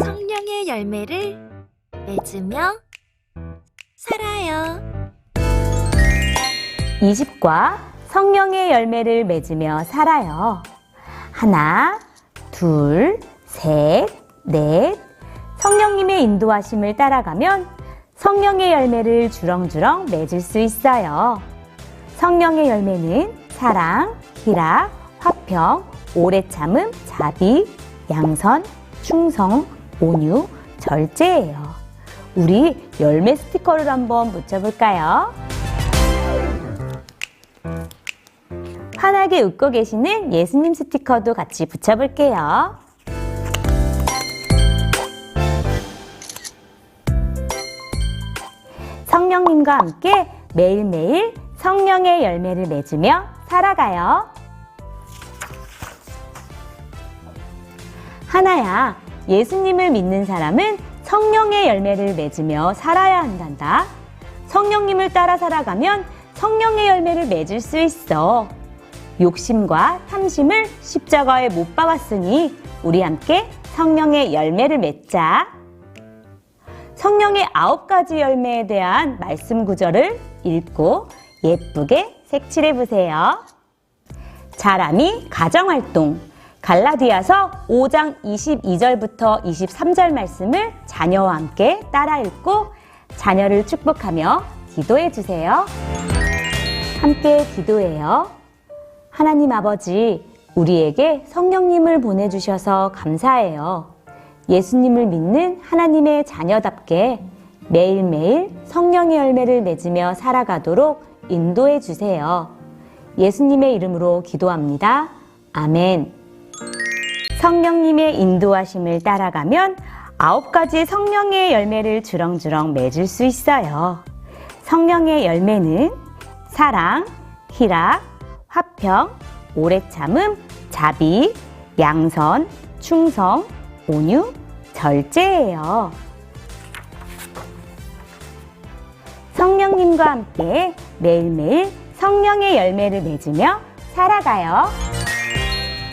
성령의 열매를 맺으며 살아요. 20과 성령의 열매를 맺으며 살아요. 하나, 둘, 셋, 넷. 성령님의 인도하심을 따라가면 성령의 열매를 주렁주렁 맺을 수 있어요. 성령의 열매는 사랑, 희락, 화평, 오래 참음, 자비, 양선, 충성, 온유, 절제예요. 우리 열매 스티커를 한번 붙여볼까요? 환하게 웃고 계시는 예수님 스티커도 같이 붙여볼게요. 성령님과 함께 매일매일 성령의 열매를 맺으며 살아가요. 하나야, 예수님을 믿는 사람은 성령의 열매를 맺으며 살아야 한단다. 성령님을 따라 살아가면 성령의 열매를 맺을 수 있어. 욕심과 탐심을 십자가에 못 박았으니 우리 함께 성령의 열매를 맺자. 성령의 아홉 가지 열매에 대한 말씀 구절을 읽고 예쁘게 색칠해 보세요. 자람이 가정활동. 갈라디아서 5장 22절부터 23절 말씀을 자녀와 함께 따라 읽고 자녀를 축복하며 기도해 주세요. 함께 기도해요. 하나님 아버지, 우리에게 성령님을 보내주셔서 감사해요. 예수님을 믿는 하나님의 자녀답게 매일매일 성령의 열매를 맺으며 살아가도록 인도해 주세요. 예수님의 이름으로 기도합니다. 아멘. 성령님의 인도하심을 따라가면 아홉 가지 성령의 열매를 주렁주렁 맺을 수 있어요. 성령의 열매는 사랑, 희락, 화평, 오래 참음, 자비, 양선, 충성, 온유, 절제예요. 성령님과 함께 매일매일 성령의 열매를 맺으며 살아가요.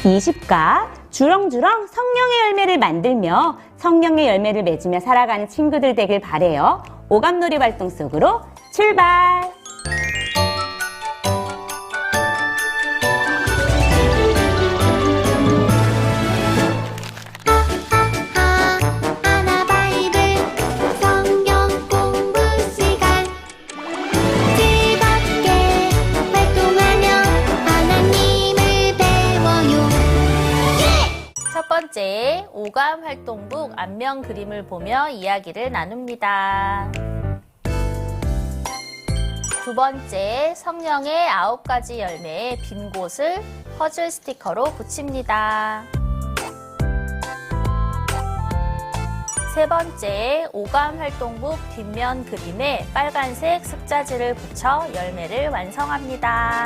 20가 주렁주렁 성령의 열매를 만들며 성령의 열매를 맺으며 살아가는 친구들 되길 바래요. 오감놀이 활동 속으로 출발! 번째, 오감 활동북 안면 그림을 보며 이야기를 나눕니다. 두 번째, 성령의 아홉 가지 열매의 빈 곳을 퍼즐 스티커로 붙입니다. 세 번째, 오감 활동북 뒷면 그림에 빨간색 습자지를 붙여 열매를 완성합니다.